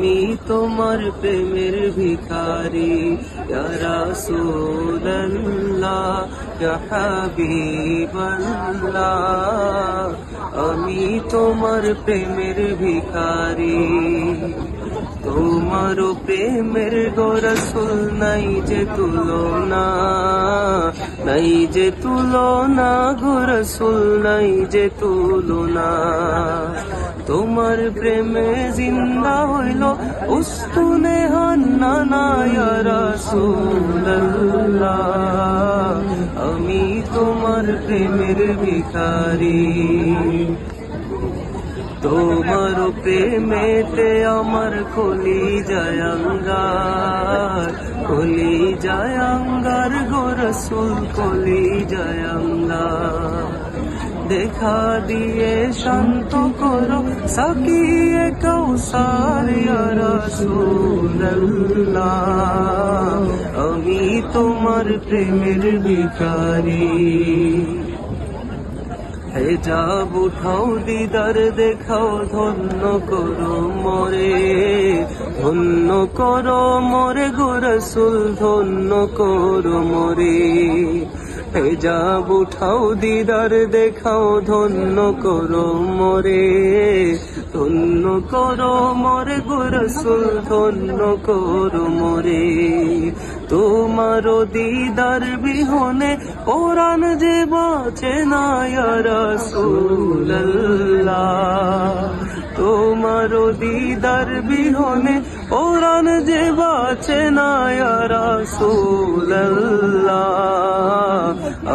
আমি তোমার প্রেমের ভিখারি। রাসূলুল্লাহ, ইয়া হাবিবাল্লাহ, আমি তোমার প্রেমের ভিখারি। তোমার প্রেমের গোরসুল নাই যে তুলনা। নাই যে তুলনা গোরসুল নাই যে তুলনা। তোমার প্রেমে জিন্দা হইল উস্তুনে হান্না না ইয়া আমি তোমার প্রেমের ভিখারি। তোমার প্রেমেতে আমার কলি জয়ঙ্গার কলি জয়ঙ্গার গোরসুল কলি জয়ঙ্গার দেখা দিয়ে শান্ত করো, সাকিয়ে কৌসার রাসূলুল্লাহ আমি তোমার প্রেমের ভিখারি। হেজাব উঠাও দিদার, দেখাও ধন্য করো মরে। ধন্য করো মরে গোরসুল ধন্য করো মরে। হেজাব উঠাও দিদার, দেখাও ধন্য করো মরে। ধন্য করো মরে গোরসুল ধন্য করো মরে। তোমার দিদার বিহনে কোরআন যে বাঁচে না তোমার দিদার বিহনে কোরআন যে বাঁচে না রাসূলুল্লাহ।